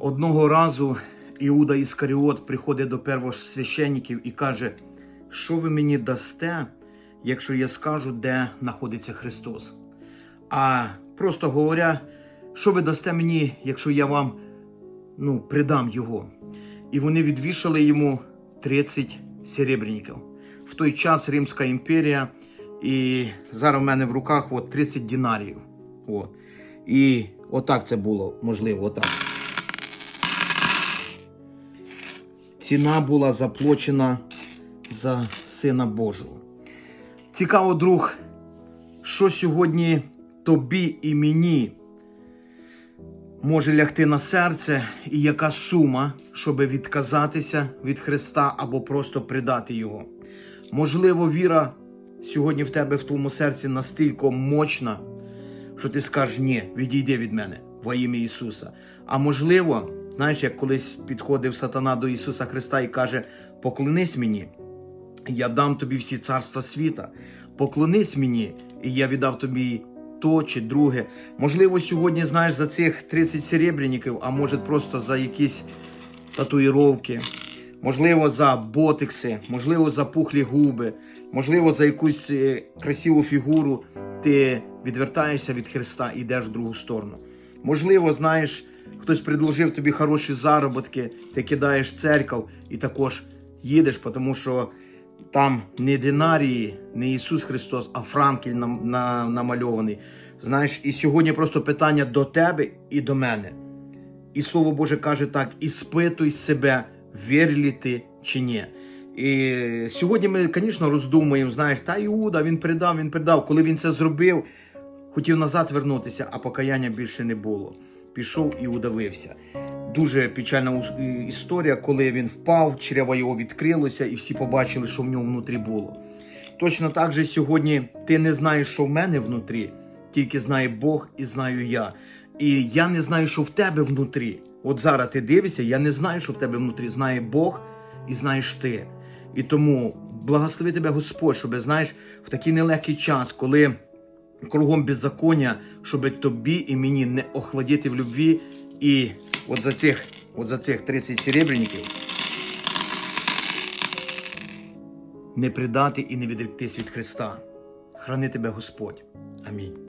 Одного разу Іуда Іскаріот приходить до первосвященників і каже, що ви мені дасте, якщо я скажу, де знаходиться Христос. А просто говоря, що ви дасте мені, якщо я вам ну, придам його. І вони відвішали йому 30 серебряників. В той час Римська імперія, і зараз в мене в руках от 30 динарів. О. І отак це було, можливо, отак. Ціна була заплачена за Сина Божого. Цікаво, друг, що сьогодні тобі і мені може лягти на серце, і яка сума, щоб відказатися від Христа або просто придати Його. Можливо, віра сьогодні в тебе в твоєму серці настільки мощна, що ти скажеш ні, відійди від мене во ім'я Ісуса. А можливо, знаєш, як колись підходив сатана до Ісуса Христа і каже: поклонись мені, я дам тобі всі царства світа. Поклонись мені, і я віддав тобі то чи друге. Можливо, сьогодні знаєш за цих 30 серебряників, а може просто за якісь татуїровки, можливо, за ботикси, можливо, за пухлі губи, можливо, за якусь е, красиву фігуру ти відвертаєшся від Христа і йдеш в другу сторону. Можливо, знаєш, хтось предложив тобі хороші заробітки, ти кидаєш церкву і також їдеш, тому що там не динарії, не Ісус Христос, а Франкель нам, на, намальований. Знаєш, і сьогодні просто питання до тебе і до мене. І Слово Боже каже так: іспитуй себе, вірлі ти чи ні. І сьогодні ми, звісно, роздумуємо, знаєш, та Іуда, він придав, він придав. Коли він це зробив, хотів назад вернутися, а покаяння більше не було. Пішов і удавився. Дуже печальна історія, коли він впав, черево його відкрилося, і всі побачили, що в нього внутрі було. Точно так же сьогодні ти не знаєш, що в мене внутрі, тільки знає Бог і знаю я. І я не знаю, що в тебе внутрі. От зараз ти дивишся, я не знаю, що в тебе внутрі. Знає Бог і знаєш ти. І тому благослови тебе Господь, щоб знаєш, в такий нелегкий час, коли кругом беззаконня, щоб тобі і мені не охладіти в любві. І от за цих, от за цих 30 серебряників не придати і не відректись від Христа. Храни тебе Господь. Амінь.